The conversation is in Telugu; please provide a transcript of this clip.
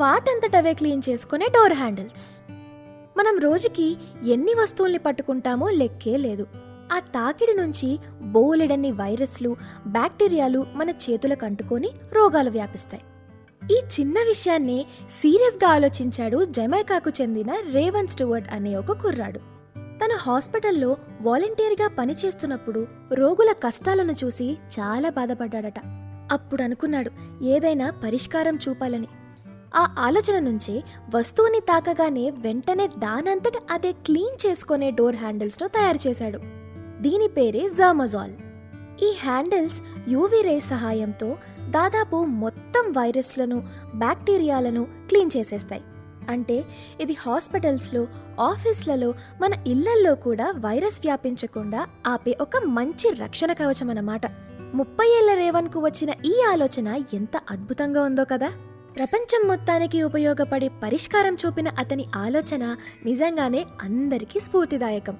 వాటంతటవే క్లీన్ చేసుకునే డోర్ హ్యాండిల్స్. మనం రోజుకి ఎన్ని వస్తువుల్ని పట్టుకుంటామో లెక్కే లేదు. ఆ తాకిడి నుంచి బోలెడన్ని వైరస్లు బ్యాక్టీరియాలు మన చేతులకు అంటుకొని రోగాలు వ్యాపిస్తాయి. ఈ చిన్న విషయాన్ని సీరియస్గా ఆలోచించాడు జమైకాకు చెందిన రేవన్ స్టూవర్ట్ అనే ఒక కుర్రాడు. తన హాస్పిటల్లో వాలంటీర్గా పనిచేస్తున్నప్పుడు రోగుల కష్టాలను చూసి చాలా బాధపడ్డాడట. అప్పుడు అనుకున్నాడు ఏదైనా పరిష్కారం చూపాలని. ఆ ఆలోచన నుంచే వస్తువుని తాకగానే వెంటనే దానంతట అదే క్లీన్ చేసుకునే డోర్ హ్యాండిల్స్ను తయారు చేశాడు. దీని పేరే జామజాల్ ఈ హ్యాండిల్స్ యూవీ రే సహాయంతో దాదాపు మొత్తం వైరస్లను బ్యాక్టీరియాలను క్లీన్ చేసేస్తాయి. అంటే ఇది హాస్పిటల్స్లో ఆఫీస్లలో మన ఇళ్ళల్లో కూడా వైరస్ వ్యాపించకుండా ఆపే ఒక మంచి రక్షణ కవచం అన్నమాట ముప్పై ఏళ్ళ రేవన్కు వచ్చిన ఈ ఆలోచన ఎంత అద్భుతంగా ఉందో కదా! ప్రపంచం మొత్తానికి ఉపయోగపడే పరిష్కారం చూపిన అతని ఆలోచన నిజంగానే అందరికీ స్ఫూర్తిదాయకం.